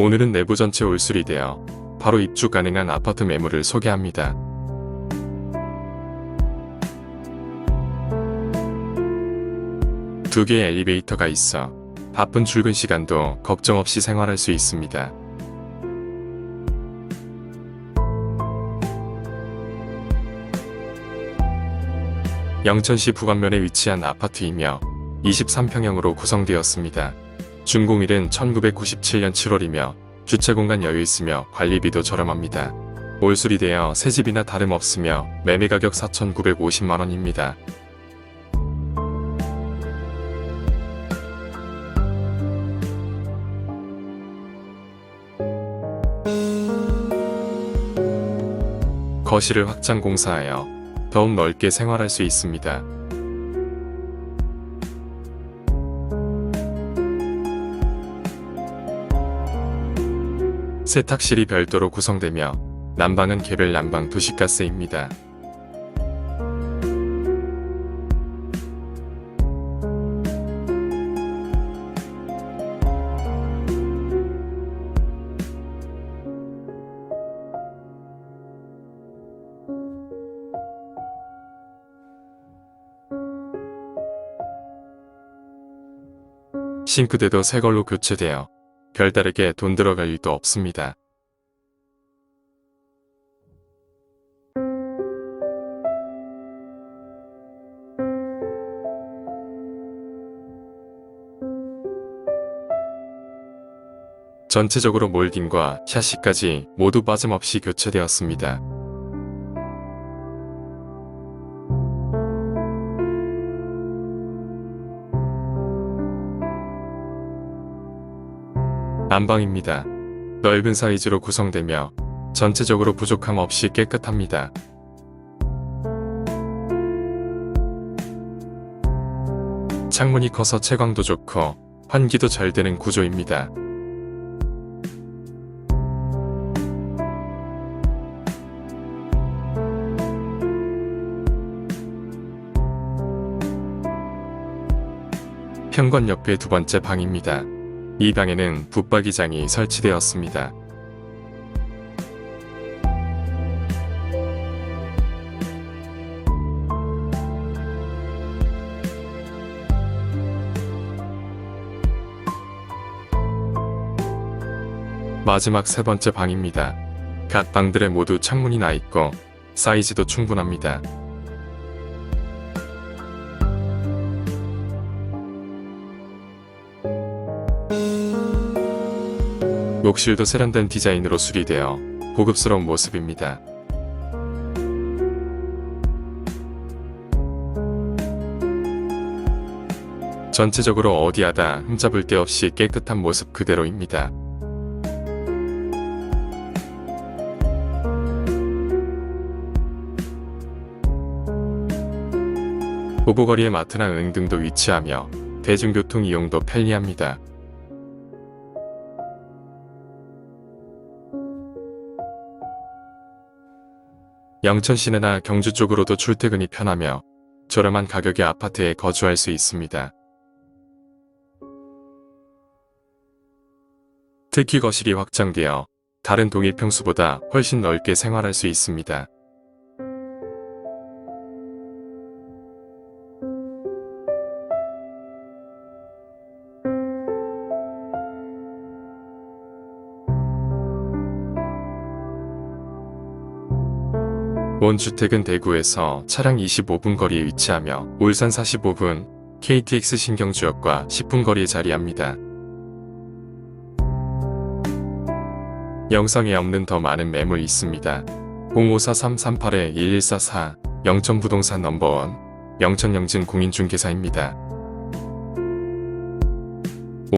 오늘은 내부 전체 올술이 되어 바로 입주 가능한 아파트 매물을 소개합니다. 두 개의 엘리베이터가 있어 바쁜 출근 시간도 걱정 없이 생활할 수 있습니다. 영천시 부관면에 위치한 아파트이며 23평형으로 구성되었습니다. 준공일은 1997년 7월이며 주차 공간 여유 있으며 관리비도 저렴합니다. 올수리 되어 새집이나 다름없으며 매매 가격 4,950만원입니다. 거실을 확장 공사하여 더욱 넓게 생활할 수 있습니다. 세탁실이 별도로 구성되며 난방은 개별 난방 도시가스입니다. 싱크대도 새 걸로 교체되어 별다르게 돈 들어갈 일도 없습니다. 전체적으로 몰딩과 샤시까지 모두 빠짐없이 교체되었습니다. 난방입니다. 넓은 사이즈로 구성되며 전체적으로 부족함 없이 깨끗합니다. 창문이 커서 채광도 좋고 환기도 잘 되는 구조입니다. 현관 옆에 두 번째 방입니다. 이 방에는 붙박이장이 설치되었습니다. 마지막 세 번째 방입니다. 각 방들에 모두 창문이 나 있고 사이즈도 충분합니다. 욕실도 세련된 디자인으로 수리되어 고급스러운 모습입니다. 전체적으로 어디하다 흠잡을 데 없이 깨끗한 모습 그대로입니다. 보보거리에 마트나 은 등도 위치하며 대중교통 이용도 편리합니다. 영천 시내나 경주 쪽으로도 출퇴근이 편하며 저렴한 가격의 아파트에 거주할 수 있습니다. 특히 거실이 확장되어 다른 동일 평수보다 훨씬 넓게 생활할 수 있습니다. 원주택은 대구에서 차량 25분 거리에 위치하며 울산 45분, KTX 신경주역과 10분 거리에 자리합니다. 영상에 없는 더 많은 매물 있습니다. 054-338-1144 영천부동산 넘버원 영천영진 공인중개사입니다.